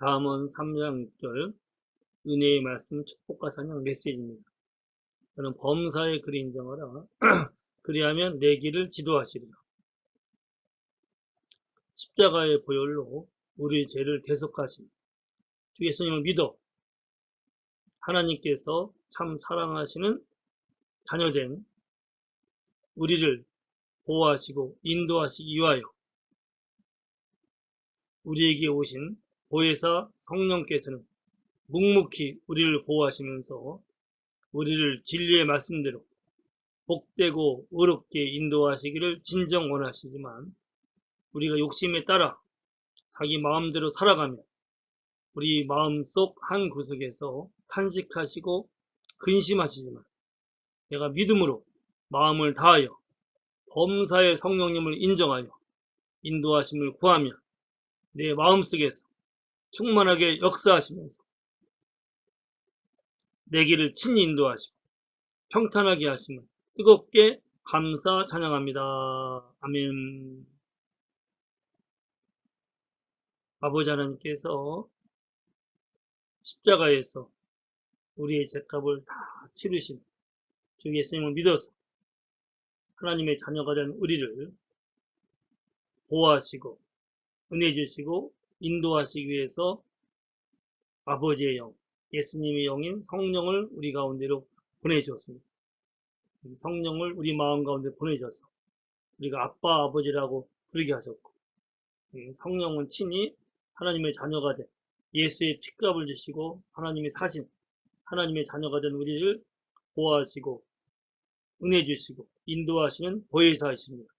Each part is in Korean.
다음은 3장 6절 은혜의 말씀 축복과 찬양 메시지입니다. 저는 범사의 글을 인정하라. 그리하면 내 길을 지도하시리라. 십자가의 보혈로 우리 죄를 대속하신 주 예수님을 믿어 하나님께서 참 사랑하시는 자녀된 우리를 보호하시고 인도하시기 위하여 우리에게 오신 보혜사 성령께서는 묵묵히 우리를 보호하시면서 우리를 진리의 말씀대로 복되고 의롭게 인도하시기를 진정 원하시지만 우리가 욕심에 따라 자기 마음대로 살아가며 우리 마음속 한 구석에서 탄식하시고 근심하시지만 내가 믿음으로 마음을 다하여 범사의 성령님을 인정하여 인도하심을 구하며 내 마음속에서 충만하게 역사하시면서 내 길을 친히 인도하시고 평탄하게 하심을 뜨겁게 감사 찬양합니다. 아멘. 아버지 하나님께서 십자가에서 우리의 죄값을 다 치르신 주 예수님을 믿어서 하나님의 자녀가 된 우리를 보호하시고 은혜 주시고 인도하시기 위해서 아버지의 영, 예수님의 영인 성령을 우리 가운데로 보내주었습니다. 성령을 우리 마음 가운데 보내줘서 우리가 아빠 아버지라고 부르게 하셨고 성령은 친히 하나님의 자녀가 된 예수의 핏값을 주시고 하나님이 사신 하나님의 자녀가 된 우리를 보호하시고 은혜 주시고 인도하시는 보혜사이십니다.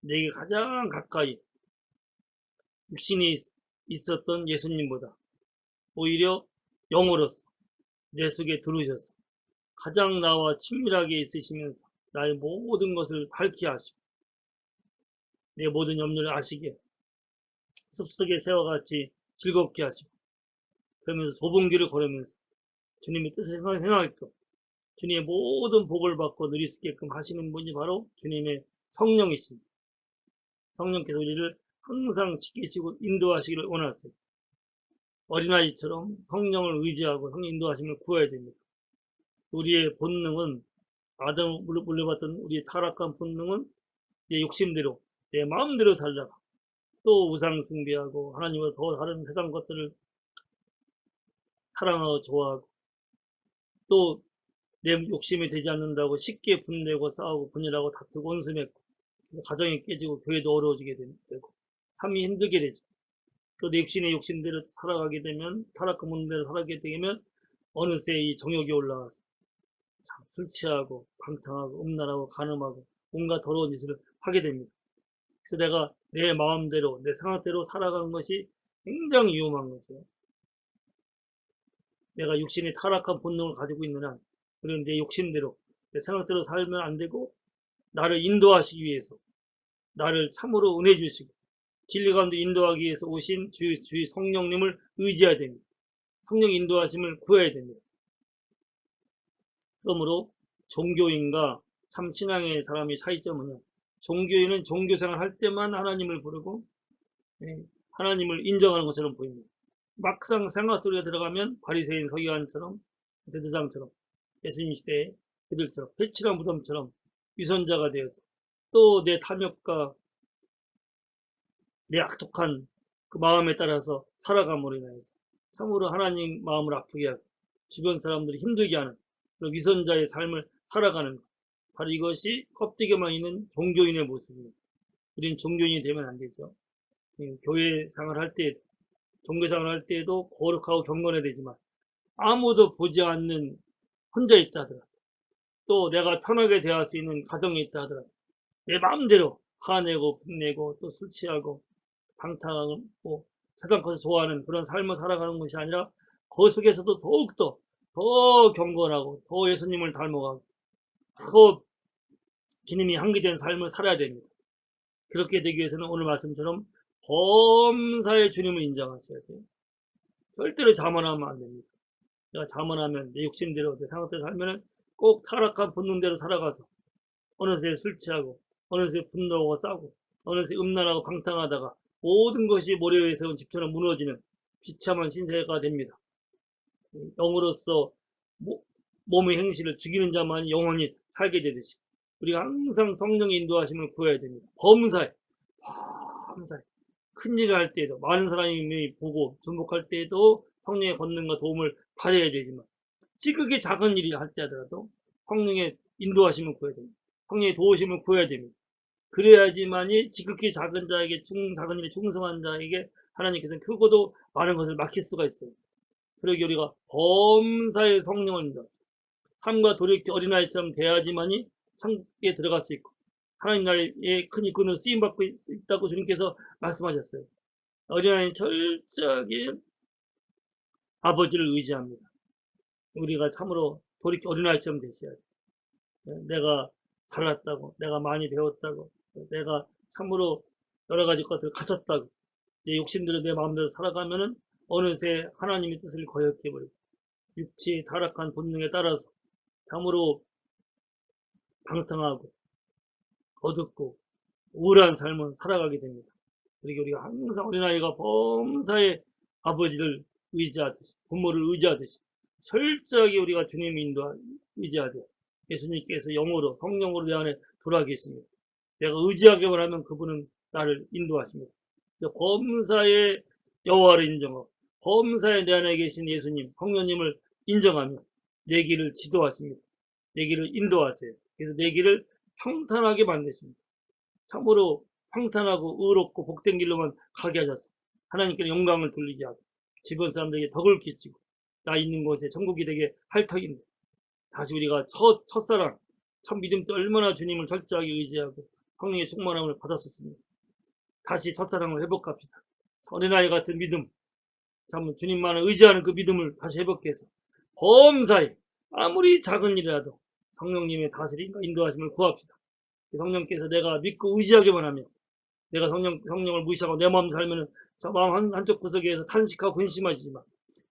내게 가장 가까이 육신이 있었던 예수님보다 오히려 영으로서 내 속에 들어오셔서 가장 나와 친밀하게 있으시면서 나의 모든 것을 밝히 하시고 내 모든 염려를 아시게 숲속의 새와 같이 즐겁게 하시고 그러면서 좁은 길을 걸으면서 주님의 뜻을 행하게끔 주님의 모든 복을 받고 누릴 수 있게끔 하시는 분이 바로 주님의 성령이십니다. 성령께서 우리를 항상 지키시고 인도하시기를 원하세요. 어린아이처럼 성령을 의지하고 성령 인도하심을 구해야 됩니다. 우리의 본능은 아담 물려받던 우리의 타락한 본능은 내 욕심대로 내 마음대로 살다가 또 우상 숭배하고 하나님과 더 다른 세상 것들을 사랑하고 좋아하고 또 내 욕심이 되지 않는다고 쉽게 분내고 싸우고 분열하고 다투고 온수맺고 그래서 가정이 깨지고 교회도 어려워지게 되고 삶이 힘들게 되죠. 또내 육신의 욕심대로 살아가게 되면 타락한 문대로 살아가게 되면 어느새 이 정욕이 올라와서 참술 취하고 방탕하고 음란하고 간음하고 온갖 더러운 짓을 하게 됩니다. 그래서 내가 내 마음대로 내 생각대로 살아가는 것이 굉장히 위험한 거죠. 내가 육신의 타락한 본능을 가지고 있는 한 그리고 내 욕심대로 내 생각대로 살면 안 되고 나를 인도하시기 위해서 나를 참으로 은혜 주시고 진리 가운데 인도하기 위해서 오신 주의, 주의 성령님을 의지해야 됩니다. 성령 인도하심을 구해야 됩니다. 그러므로 종교인과 참 신앙의 사람의 차이점은요. 종교인은 종교생활 할 때만 하나님을 부르고 예, 하나님을 인정하는 것처럼 보입니다. 막상 생활 속에 들어가면 바리새인 서기관처럼 대제장처럼 예수님 시대에 그들처럼 회칠한 무덤처럼 위선자가 되어서 또 내 탐욕과 내 악독한 그 마음에 따라서 살아감으로 인해서 참으로 하나님 마음을 아프게 하고 주변 사람들이 힘들게 하는 그런 위선자의 삶을 살아가는 것. 바로 이것이 껍데기만 있는 종교인의 모습입니다. 우리는 종교인이 되면 안 되죠. 교회 생활할 때, 종교 생활할 때에도 거룩하고 경건해야 되지만 아무도 보지 않는 혼자 있다 하더라도 또 내가 편하게 대할 수 있는 가정이 있다 하더라도 내 마음대로 화내고 분내고 또 술 취하고 방탕하고 세상 것을 좋아하는 그런 삶을 살아가는 것이 아니라 그 속에서도 더욱더 더 경건하고 더 예수님을 닮아가고 더 주님이 한기된 삶을 살아야 됩니다. 그렇게 되기 위해서는 오늘 말씀처럼 범사의 주님을 인정하셔야 돼요. 절대로 자만하면 안 됩니다. 내가 자만하면 내 욕심대로 내 생각대로 살면은 꼭 타락한 본능대로 살아가서 어느새 술 취하고 어느새 분노하고 싸고 어느새 음란하고 방탕하다가 모든 것이 모래 위에 세운 집처럼 무너지는 비참한 신세가 됩니다. 영으로서 모- 몸의 행실을 죽이는 자만이 영원히 살게 되듯이 우리가 항상 성령의 인도하심을 구해야 됩니다. 범사에 범사에 큰 일을 할 때에도 많은 사람이 보고 중복할 때에도 성령의 권능과 도움을 받아야 되지만 지극히 작은 일을 할 때 하더라도 성령의 인도하심을 구해야 됩니다. 성령의 도우심을 구해야 됩니다. 그래야지만이 지극히 작은 자에게 중 작은 일에 충성한 자에게 하나님께서는 크고도 많은 것을 맡길 수가 있어요. 그러기 우리가 범사의 성령을 믿어 삶과 돌이켜 어린아이처럼 돼야지만이 천국에 들어갈 수 있고 하나님 나라의 큰 이끌을 쓰임 받고 있다고 주님께서 말씀하셨어요. 어린아이는 철저하게 아버지를 의지합니다. 우리가 참으로 돌이켜 어린아이처럼 되셔야 돼요. 내가 잘났다고, 내가 많이 배웠다고, 내가 참으로 여러 가지 것들을 갖췄다고, 내 욕심대로 내 마음대로 살아가면은 어느새 하나님의 뜻을 거역해버리고, 육체의 타락한 본능에 따라서 참으로 방탕하고, 어둡고, 우울한 삶을 살아가게 됩니다. 그러니까 우리가 항상 어린아이가 범사의 아버지를 의지하듯이, 부모를 의지하듯이, 철저하게 우리가 주님 인도 의지하되 예수님께서 영으로 성령으로 내 안에 돌아 계십니다. 내가 의지하기만 하면 그분은 나를 인도하십니다. 범사의 여호와를 인정하고 범사의 내 안에 계신 예수님, 성령님을 인정하며 내 길을 지도하십니다. 내 길을 인도하세요. 그래서 내 길을 평탄하게 만드십니다. 참으로 평탄하고 의롭고 복된 길로만 가게 하셔서 하나님께 영광을 돌리게 하고 주변 사람들에게 덕을 끼치고 나 있는 곳에 천국이 되게 할 터인데 다시 우리가 첫, 첫사랑, 첫 믿음 때 얼마나 주님을 철저하게 의지하고 성령의 충만함을 받았었습니다. 다시 첫사랑을 회복합시다. 어린아이 같은 믿음, 참 주님만을 의지하는 그 믿음을 다시 회복해서 범사에 아무리 작은 일이라도 성령님의 다스림과 인도하심을 구합시다. 성령께서 내가 믿고 의지하기만 하면 내가 성령, 성령을 무시하고 내 마음 살면은 저 마음 한, 한쪽 구석에서 탄식하고 근심하시지만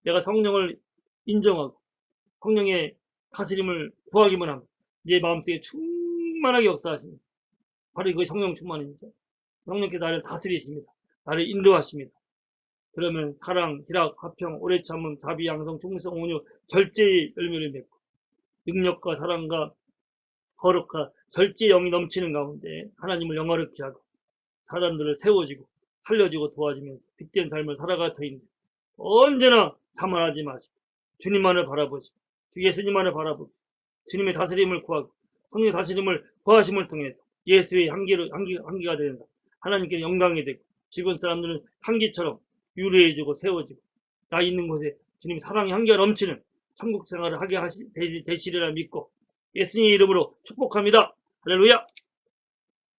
내가 성령을 인정하고 성령의 다스림을 구하기만 하면 내 마음속에 충만하게 역사하십니다. 바로 이것이 성령 충만입니다. 성령께서 나를 다스리십니다. 나를 인도하십니다. 그러면 사랑, 희락, 화평, 오래 참음, 자비, 양성, 충성, 온유, 절제의 열매를 맺고 능력과 사랑과 거룩과 절제 의 영이 넘치는 가운데 하나님을 영화롭게 하고 사람들을 세워지고 살려주고 도와주면서 빛된 삶을 살아갈 터인데 언제나 자만하지 마시고 주님만을 바라보시고 주 예수님만을 바라보고 주님의 다스림을 구하고 성령의 다스림을 구하심을 통해서 예수의 향기로 향기, 향기가 되는 삶 하나님께 영광이 되고 주변 사람들은 향기처럼 유래해지고 세워지고 나 있는 곳에 주님 사랑의 향기가 넘치는 천국 생활을 하게 하시, 되- 되시리라 믿고 예수님의 이름으로 축복합니다. 할렐루야!